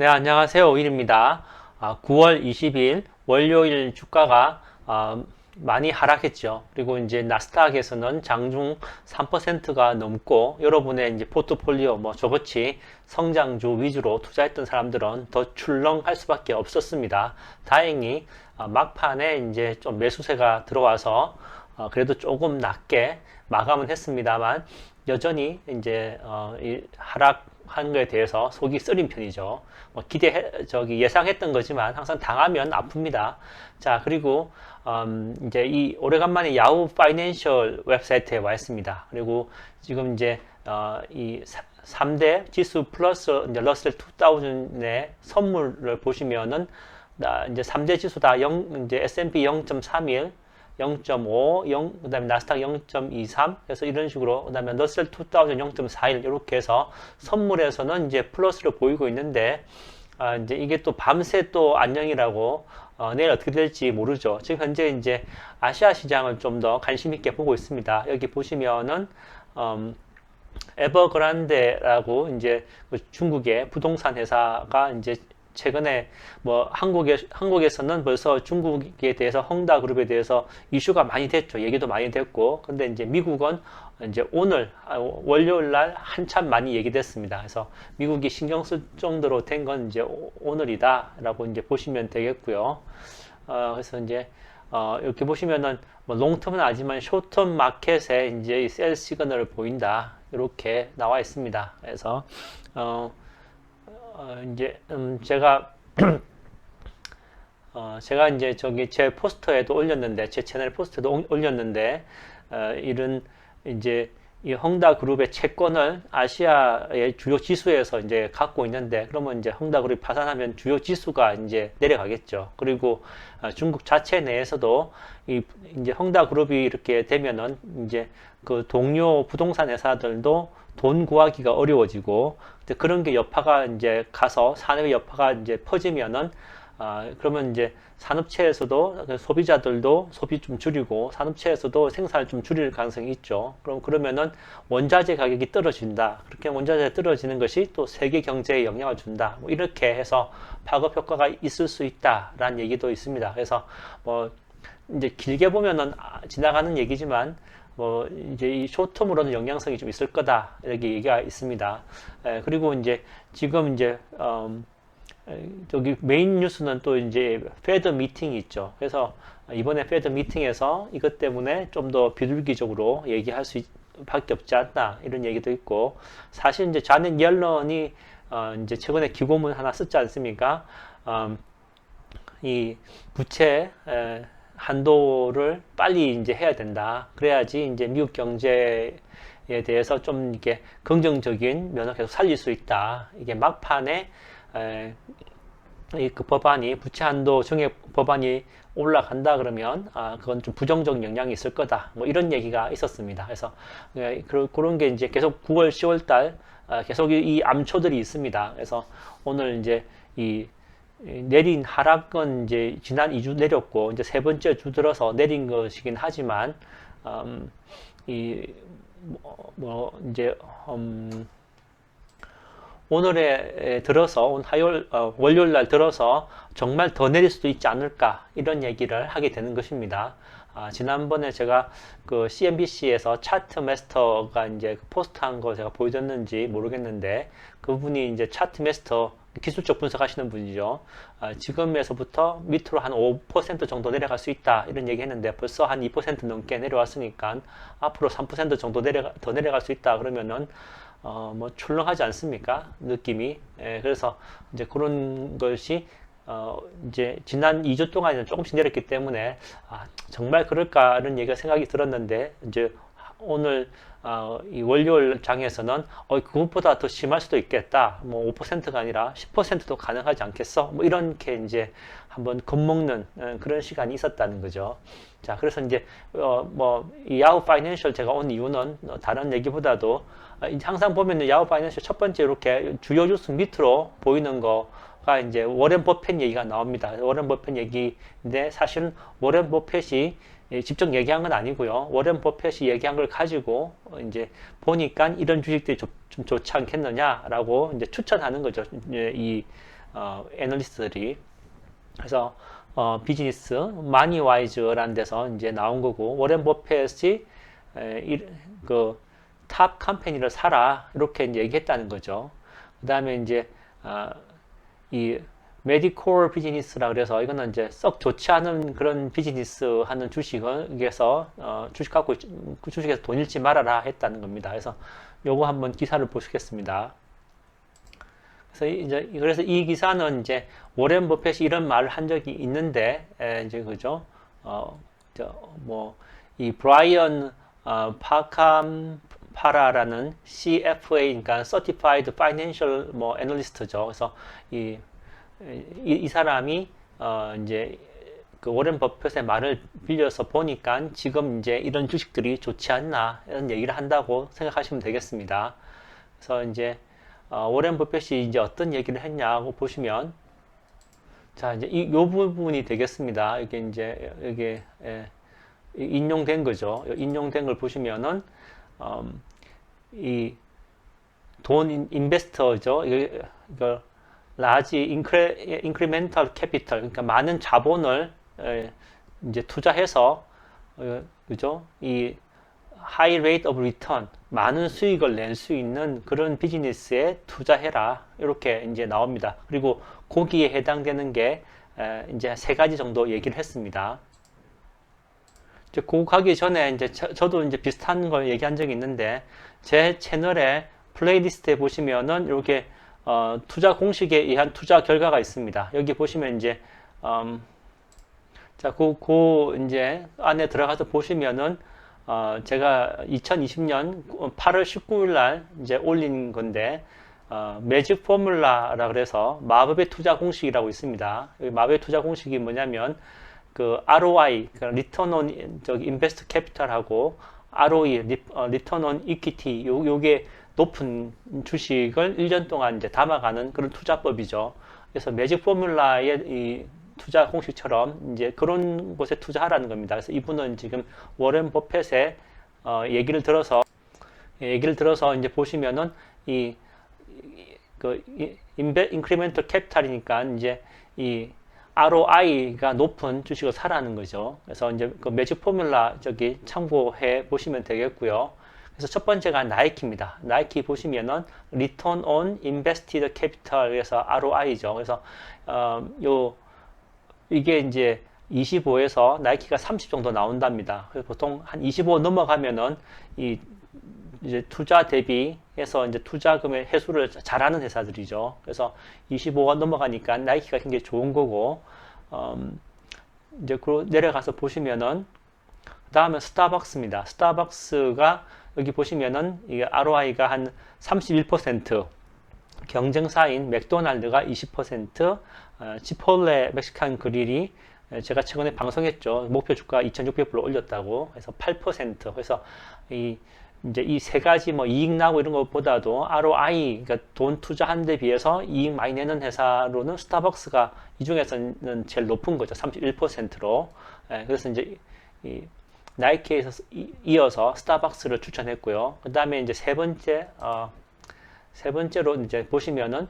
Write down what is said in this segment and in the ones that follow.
네, 안녕하세요. 오일입니다. 아, 9월 20일 월요일 주가가 아, 많이 하락했죠. 그리고 이제 나스닥에서는 장중 3%가 넘고 여러분의 이제 포트폴리오 뭐 저같이 성장주 위주로 투자했던 사람들은 더 출렁할 수밖에 없었습니다. 다행히 아, 막판에 이제 좀 매수세가 들어와서 어, 그래도 조금 낮게 마감은 했습니다만 여전히 이제 어, 이 하락한 거에 대해서 속이 쓰린 편이죠. 뭐 기대 저기 예상했던 거지만 항상 당하면 아픕니다. 자 그리고 음, 이제 이 오래간만에 야후 파이낸셜 웹사이트에 와 있습니다. 그리고 지금 이제 어, 이 3대 지수 플러스 이제 러셀 2000의 선물을 보시면은 나 이제 3대 지수 다 0, 이제 S&P 0.31 0.5, 0, 그 다음에 나스닥 0.23, 그래서 이런 식으로, 그 다음에 러셀 2000 0.41, 이렇게 해서 선물에서는 이제 플러스를 보이고 있는데, 아, 이제 이게 또 밤새 또 안녕이라고, 어, 내일 어떻게 될지 모르죠. 지금 현재 이제 아시아 시장을 좀 더 관심 있게 보고 있습니다. 여기 보시면은, 음, 에버그란데라고 이제 그 중국의 부동산 회사가 이제 최근에 뭐 한국에 한국에서는 벌써 중국에 대해서 헝다 그룹에 대해서 이슈가 많이 됐죠. 얘기도 많이 됐고. 근데 이제 미국은 이제 오늘 아, 월요일 날 한참 많이 얘기됐습니다. 그래서 미국이 신경 쓸 정도로 된 건 이제 오늘이다라고 이제 보시면 되겠고요. 어, 그래서 이제 어, 이렇게 보시면은 뭐 롱텀은 아니지만 쇼텀 마켓에 이제 셀 시그널을 보인다. 이렇게 나와 있습니다. 그래서 어, 어, 이제 음, 제가 어, 제가 이제 저기 제 포스터에도 올렸는데 제 채널 포스터에도 올렸는데 어, 이런 이제 이 헝다 그룹의 채권을 아시아의 주요 지수에서 이제 갖고 있는데 그러면 이제 헝다 그룹이 파산하면 주요 지수가 이제 내려가겠죠. 그리고 어, 중국 자체 내에서도 이 이제 헝다 그룹이 이렇게 되면은 이제 그 동료 부동산 회사들도 돈 구하기가 어려워지고 그런 게 여파가 이제 가서 산업의 여파가 이제 퍼지면은 아, 그러면 이제 산업체에서도 소비자들도 소비 좀 줄이고 산업체에서도 생산을 좀 줄일 가능성이 있죠. 그럼 그러면은 원자재 가격이 떨어진다. 그렇게 원자재 떨어지는 것이 또 세계 경제에 영향을 준다. 뭐 이렇게 해서 파급 효과가 있을 수 있다라는 얘기도 있습니다. 그래서 뭐 이제 길게 보면은 아, 지나가는 얘기지만 뭐 이제 이 쇼텀으로는 영향성이 좀 있을 거다 이렇게 얘기가 있습니다. 에, 그리고 이제 지금 이제 음, 저기 메인 뉴스는 또 이제 페드 미팅이 있죠. 그래서 이번에 페드 미팅에서 이것 때문에 좀 더 비둘기적으로 얘기할 수 밖에 없지 않나 이런 얘기도 있고 사실 이제 자넷 옐런이 어 이제 최근에 기고문 하나 썼지 않습니까? 음, 이 부채 에, 한도를 빨리 이제 해야 된다. 그래야지 이제 미국 경제에 대해서 좀 이렇게 긍정적인 면을 계속 살릴 수 있다. 이게 막판에 에, 이그 법안이 부채 한도 정액 법안이 올라간다 그러면 아 그건 좀 부정적 영향이 있을 거다. 뭐 이런 얘기가 있었습니다. 그래서 예, 그런 게 이제 계속 9월, 10월 달 아, 계속 이 암초들이 있습니다. 그래서 오늘 이제 이 내린 하락은 이제 지난 2주 내렸고 이제 세 번째 주 들어서 내린 것이긴 하지만 음, 이뭐 뭐 이제 음, 오늘에 들어서 온 화요일 어, 월요일 날 들어서 정말 더 내릴 수도 있지 않을까 이런 얘기를 하게 되는 것입니다. 아, 지난번에 제가 그 CNBC에서 차트 마스터가 이제 포스트한 거 제가 보여줬는지 모르겠는데 그분이 이제 차트 마스터 기술적 분석하시는 분이죠. 아, 지금에서부터 밑으로 한 5% 정도 내려갈 수 있다 이런 얘기 했는데 벌써 한 2% 넘게 내려왔으니까 앞으로 3% 정도 내려가, 더 내려갈 수 있다 그러면은 어, 뭐 출렁하지 않습니까? 느낌이. 예, 그래서 이제 그런 것이 어, 이제 지난 2주 동안에는 조금씩 내렸기 때문에 아, 정말 그럴까라는 얘기가 생각이 들었는데 이제 오늘 어, 이 월요일 장에서는 어, 그것보다 더 심할 수도 있겠다. 뭐 5%가 아니라 10%도 가능하지 않겠어? 뭐 이렇게 이제 한번 겁먹는 어, 그런 시간이 있었다는 거죠. 자, 그래서 이제 어, 뭐이 야후 파이낸셜 제가 온 이유는 다른 얘기보다도 어, 항상 보면은 야후 파이낸셜 첫 번째 이렇게 주요 뉴스 밑으로 보이는 거 가 이제 워렌 버핏 얘기가 나옵니다. 워렌 버핏 얘기인데 사실은 워렌 버핏이 예, 직접 얘기한 건 아니고요. 워렌 버핏이 얘기한 걸 가지고 이제 보니까 이런 주식들이 좀 좋지 않겠느냐라고 이제 추천하는 거죠. 이 어, 애널리스트들이 그래서 어, 비즈니스 마니와이즈라는 데서 이제 나온 거고 워렌 버핏이 그탑 컴퍼니를 사라 이렇게 이제 얘기했다는 거죠. 그다음에 이제 어, 이 메디콜 비즈니스라 그래서 이거는 이제 썩 좋지 않은 그런 비즈니스 하는 주식에서 어, 주식 갖고 있- 그 주식에서 돈 잃지 말아라 했다는 겁니다. 그래서 요거 한번 기사를 보시겠습니다. 그래서 이- 이제 그래서 이 기사는 이제 워렌 버핏이 이런 말을 한 적이 있는데 에, 이제 그죠? 어뭐이 브라이언 어, 파캄 파라라는 CFA 그러니까 Certified Financial 뭐 애널리스트죠. 그래서 이 이, 이 사람이 어 이제 그 워렌 버핏의 말을 빌려서 보니까 지금 이제 이런 주식들이 좋지 않나 이런 얘기를 한다고 생각하시면 되겠습니다. 그래서 이제 어, 워렌 버핏이 이제 어떤 얘기를 했냐고 보시면 자 이제 이 요 부분이 되겠습니다. 이게 이제 이게 예, 이- 인용된 거죠. 인용된 걸 보시면은 음, 이돈 인베스터죠. 이거, 인크레, 인크리멘탈 캐피털 그러니까 많은 자본을 에, 이제 투자해서 어, 그죠? 이 high rate of return 많은 수익을 낼 수 있는 그런 비즈니스에 투자해라 이렇게 이제 나옵니다. 그리고 거기에 해당되는 게 에, 이제 세 가지 정도 얘기를 했습니다. 이제 그 가기 전에 이제 저, 도 이제 비슷한 걸 얘기한 적이 있는데 제 채널에 플레이리스트에 보시면은 이렇게 어, 투자 공식에 의한 투자 결과가 있습니다. 여기 보시면 이제 음, 자, 그, 그 이제 안에 들어가서 보시면은 어, 제가 2020년 8월 19일 날 이제 올린 건데 어, 매직 포뮬라라 그래서 마법의 투자 공식이라고 있습니다. 마법의 투자 공식이 뭐냐면 그 ROI, 그온 저기 인베스트 캐피탈하고 ROE, 리, 어, 리턴 온 이퀴티 요 요게 높은 주식을 1년 동안 이제 담아가는 그런 투자법이죠. 그래서 매직 포뮬라의 이 투자 공식처럼 이제 그런 곳에 투자하라는 겁니다. 그래서 이분은 지금 워렌 버핏의 어, 얘기를 들어서 얘기를 들어서 이제 보시면은 이 그 인베 인크리멘털 캐피탈이니까 이제 이 ROI가 높은 주식을 사라는 거죠. 그래서 이제 그 매직 포뮬라 저기 참고해 보시면 되겠고요. 그래서 첫 번째가 나이키입니다. 나이키 보시면은 Return on Invested Capital에서 ROI죠. 그래서 어, 요 이게 이제 25에서 나이키가 30 정도 나온답니다. 그래서 보통 한 25 넘어가면은 이 이제 투자 대비해서 이제 투자금의 회수를 잘하는 회사들이죠. 그래서 25가 넘어가니까 나이키가 굉장히 좋은 거고, 음, 이제 그 내려가서 보시면은 그 다음에 스타벅스입니다. 스타벅스가 여기 보시면은 이게 ROI가 한 31%, 경쟁사인 맥도날드가 20%, 어, 치폴레 멕시칸 그릴이 제가 최근에 방송했죠. 목표 주가 2,600불 올렸다고 해서 8%. 그래서 이 이제 이 세 가지 뭐 이익 나고 이런 것보다도 ROI, 그러니까 돈 투자한 데 비해서 이익 많이 내는 회사로는 스타벅스가 이 중에서는 제일 높은 거죠. 31%로. 예, 그래서 이제 이 나이키에서 이- 이어서 스타벅스를 추천했고요. 그 다음에 이제 세 번째, 어, 세 번째로 이제 보시면은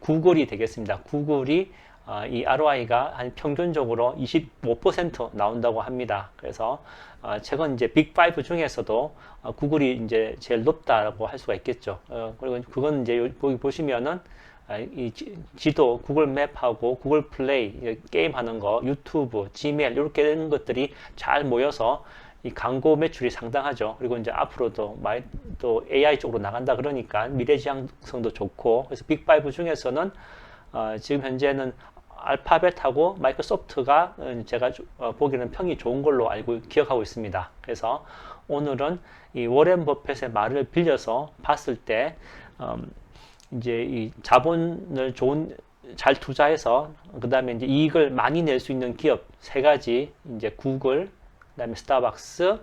구글이 되겠습니다. 구글이 어, 이 ROI가 한 평균적으로 25% 나온다고 합니다. 그래서 어, 최근 이제 빅5 중에서도 어, 구글이 이제 제일 높다고 할 수가 있겠죠. 어, 그리고 그건 이제 여기 보시면은 아, 이 지- 지도, 구글 맵하고 구글 플레이, 이 게임 하는 거, 유튜브, 지메일 이렇게 되는 것들이 잘 모여서 이 광고 매출이 상당하죠. 그리고 이제 앞으로도 많이 또 AI 쪽으로 나간다 그러니까 미래지향성도 좋고 그래서 빅5 중에서는 어, 지금 현재는 알파벳하고 마이크로소프트가 어, 제가 주- 어, 보기에는 평이 좋은 걸로 알고 기억하고 있습니다. 그래서 오늘은 이 워렌 버핏의 말을 빌려서 봤을 때 음, 이제 이 자본을 좋은 잘 투자해서 그 다음에 이제 이익을 많이 낼 수 있는 기업 세 가지 이제 구글, 그다음에 스타벅스,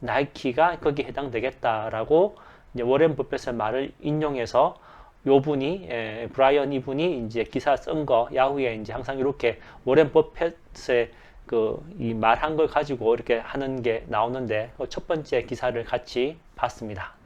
나이키가 거기에 해당되겠다라고 워렌 버핏의 말을 인용해서 요 분이 에, 브라이언 이분이 이제 기사 쓴 거 야후에 이제 항상 이렇게 워렌 버핏의 그 이 말한 걸 가지고 이렇게 하는 게 나오는데 그 첫 번째 기사를 같이 봤습니다.